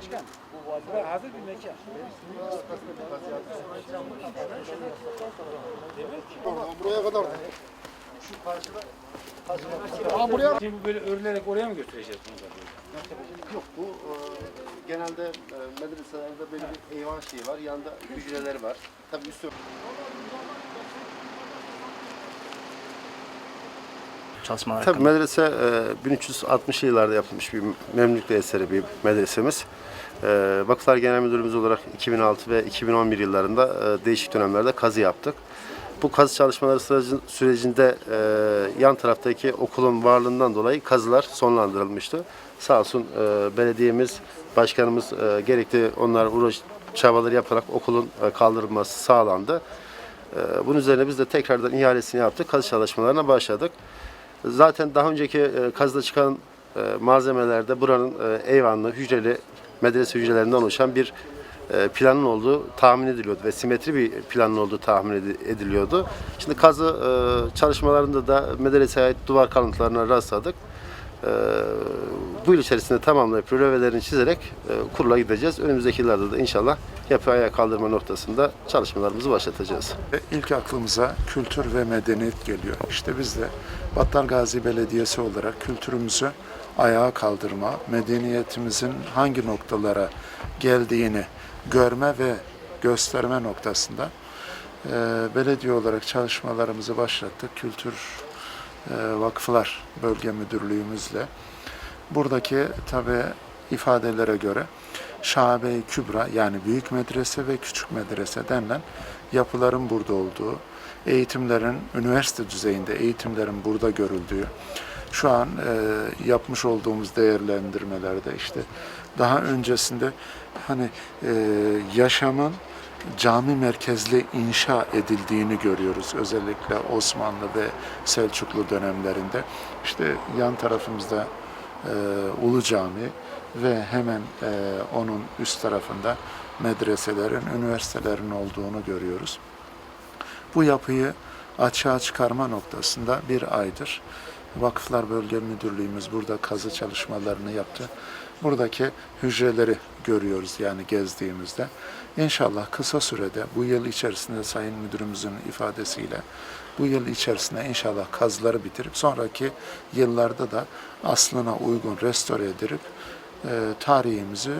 başkan. Bura hazır bir mekan. Buraya kadar. Şu karşıda. Aa, buraya Şimdi bu böyle örülerek oraya mı götüreceğiz bunu da? Yok bu e, genelde e, medreselerde böyle bir eyvan şeyi var. Yanında hücreleri var. Tabii üstü çalışmalar Tabii hakkında. medrese e, 1360'lı yıllarda yapılmış bir Memlük'te eseri bir medresemiz. E, Vakıflar Genel Müdürümüz olarak 2006 ve 2011 yıllarında e, değişik dönemlerde kazı yaptık. Bu kazı çalışmaları süreci- sürecinde e, yan taraftaki okulun varlığından dolayı kazılar sonlandırılmıştı. Sağ olsun e, belediyemiz, başkanımız e, gerekli onlar uğraş çabaları yaparak okulun e, kaldırılması sağlandı. E, bunun üzerine biz de tekrardan ihalesini yaptık. Kazı çalışmalarına başladık. Zaten daha önceki e, kazıda çıkan e, malzemelerde buranın e, eyvanlı, hücreli medrese hücrelerinden oluşan bir planın olduğu tahmin ediliyordu ve simetri bir planın olduğu tahmin edi- ediliyordu. Şimdi kazı çalışmalarında da medreseye ait duvar kalıntılarına rastladık. Bu yıl içerisinde tamamlayıp rölevelerini çizerek kurula gideceğiz. Önümüzdeki yıllarda da inşallah yapı ayağa kaldırma noktasında çalışmalarımızı başlatacağız. Ve İlk aklımıza kültür ve medeniyet geliyor. İşte biz de Battal Gazi Belediyesi olarak kültürümüzü ayağa kaldırma, medeniyetimizin hangi noktalara geldiğini görme ve gösterme noktasında e, belediye olarak çalışmalarımızı başlattık. Kültür e, Vakıflar Bölge Müdürlüğümüzle. Buradaki tabi ifadelere göre Şabe-i Kübra yani büyük medrese ve küçük medrese denilen yapıların burada olduğu, eğitimlerin üniversite düzeyinde eğitimlerin burada görüldüğü, şu an e, yapmış olduğumuz değerlendirmelerde işte daha öncesinde hani e, yaşamın cami merkezli inşa edildiğini görüyoruz. Özellikle Osmanlı ve Selçuklu dönemlerinde. İşte yan tarafımızda e, Ulu Cami ve hemen e, onun üst tarafında medreselerin, üniversitelerin olduğunu görüyoruz. Bu yapıyı açığa çıkarma noktasında bir aydır Vakıflar Bölge Müdürlüğümüz burada kazı çalışmalarını yaptı. Buradaki hücreleri görüyoruz yani gezdiğimizde. İnşallah kısa sürede bu yıl içerisinde Sayın Müdürümüzün ifadesiyle bu yıl içerisinde inşallah kazıları bitirip sonraki yıllarda da aslına uygun restore edilip e, tarihimizi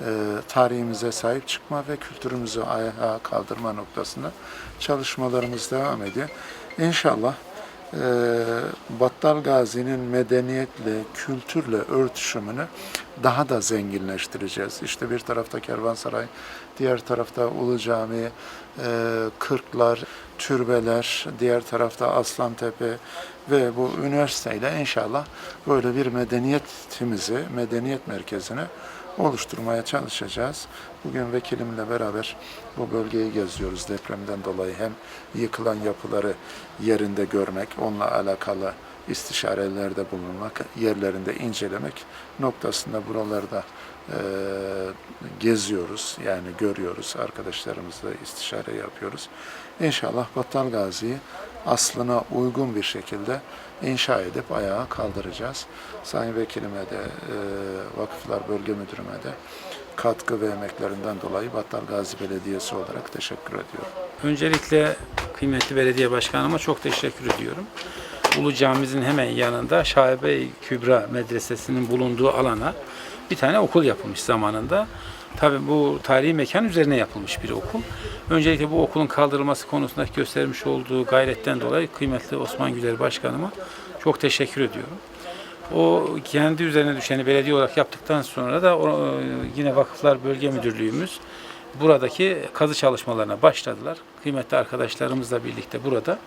e, tarihimize sahip çıkma ve kültürümüzü ayağa kaldırma noktasında çalışmalarımız devam ediyor. İnşallah e, Battal Gazi'nin medeniyetle, kültürle örtüşümünü daha da zenginleştireceğiz. İşte bir tarafta Kervansaray, diğer tarafta Ulu Cami, e, Kırklar, türbeler, diğer tarafta Aslantepe ve bu üniversiteyle inşallah böyle bir medeniyetimizi, medeniyet merkezini oluşturmaya çalışacağız. Bugün vekilimle beraber bu bölgeyi geziyoruz depremden dolayı. Hem yıkılan yapıları yerinde görmek, onunla alakalı istişarelerde bulunmak, yerlerinde incelemek noktasında buralarda e, geziyoruz. Yani görüyoruz, arkadaşlarımızla istişare yapıyoruz. İnşallah Battal Gazi'yi aslına uygun bir şekilde inşa edip ayağa kaldıracağız. Sayın Vekilime de, e, Vakıflar Bölge Müdürüme de katkı ve emeklerinden dolayı Battal Gazi Belediyesi olarak teşekkür ediyorum. Öncelikle kıymetli belediye başkanıma çok teşekkür ediyorum. Ulu Camimizin hemen yanında Şahibe Kübra Medresesi'nin bulunduğu alana bir tane okul yapılmış zamanında. Tabii bu tarihi mekan üzerine yapılmış bir okul. Öncelikle bu okulun kaldırılması konusunda göstermiş olduğu gayretten dolayı kıymetli Osman Güler Başkanıma çok teşekkür ediyorum. O kendi üzerine düşeni belediye olarak yaptıktan sonra da o, yine Vakıflar Bölge Müdürlüğümüz buradaki kazı çalışmalarına başladılar. Kıymetli arkadaşlarımızla birlikte burada.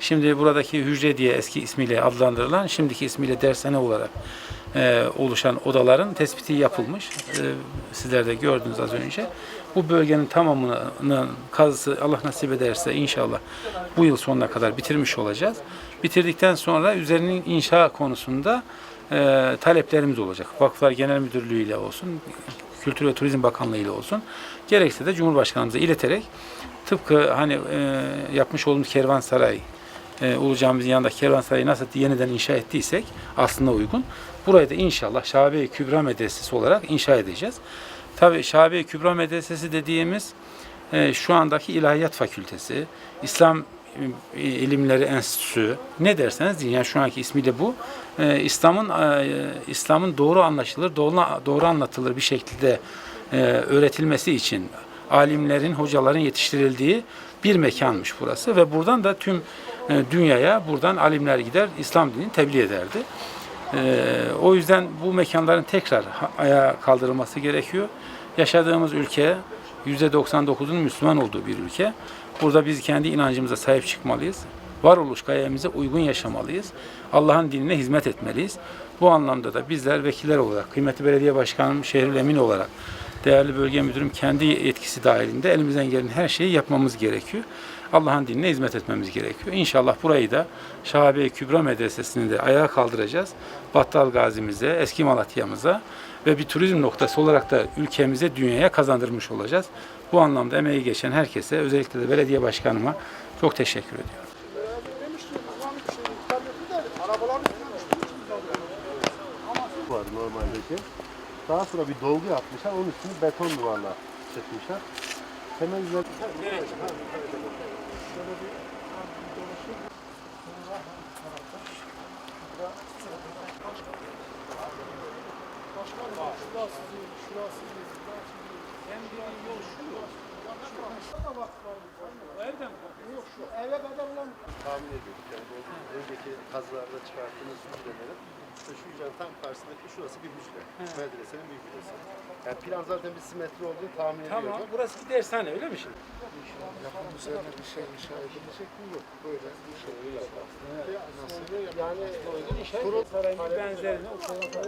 Şimdi buradaki hücre diye eski ismiyle adlandırılan, şimdiki ismiyle dershane olarak e, oluşan odaların tespiti yapılmış. E, sizler de gördünüz az önce. Bu bölgenin tamamının kazısı Allah nasip ederse inşallah bu yıl sonuna kadar bitirmiş olacağız. Bitirdikten sonra üzerinin inşa konusunda e, taleplerimiz olacak. Vakıflar Genel Müdürlüğü ile olsun, Kültür ve Turizm Bakanlığı ile olsun. Gerekse de Cumhurbaşkanımıza ileterek tıpkı hani e, yapmış olduğumuz kervansaray e, Ulu Camimizin yanında Kervansaray'ı nasıl yeniden inşa ettiysek aslında uygun. Burayı da inşallah Şabe-i Kübra Medresesi olarak inşa edeceğiz. Tabii Şabe-i Kübra Medresesi dediğimiz e, şu andaki İlahiyat Fakültesi, İslam e, İlimleri Enstitüsü ne derseniz deyin. Yani şu anki ismiyle bu. E, İslam'ın e, İslam'ın doğru anlaşılır, doğru, doğru anlatılır bir şekilde e, öğretilmesi için alimlerin, hocaların yetiştirildiği bir mekanmış burası ve buradan da tüm dünyaya buradan alimler gider İslam dinini tebliğ ederdi. Ee, o yüzden bu mekanların tekrar ayağa kaldırılması gerekiyor. Yaşadığımız ülke %99'un Müslüman olduğu bir ülke. Burada biz kendi inancımıza sahip çıkmalıyız. Varoluş gayemize uygun yaşamalıyız. Allah'ın dinine hizmet etmeliyiz. Bu anlamda da bizler vekiller olarak, kıymetli belediye başkanım Şehrül Emin olarak, değerli bölge müdürüm kendi yetkisi dahilinde elimizden gelen her şeyi yapmamız gerekiyor. Allah'ın dinine hizmet etmemiz gerekiyor. İnşallah burayı da Şahabe-i Kübra Medresesi'ni de ayağa kaldıracağız. Battal Gazi'mize, eski Malatya'mıza ve bir turizm noktası olarak da ülkemize, dünyaya kazandırmış olacağız. Bu anlamda emeği geçen herkese, özellikle de belediye başkanıma çok teşekkür ediyorum. var normaldeki. Daha sonra bir dolgu yapmışlar. Onun üstünü beton duvarla çekmişler. Temel üzeri... tahmin ediyorduk. Yani bu önceki kazılarda çıkarttığımız hücrelerin işte şu hücrenin tam karşısındaki şurası bir hücre. Medresenin bir hücresi. Yani plan zaten bir simetri olduğunu tahmin ediyorduk. burası bir dershane öyle mi şimdi? Yapım üzerine bir şey inşa edilecek mi yok? Böyle bir şey Yani Sarayın benzerini o tarafa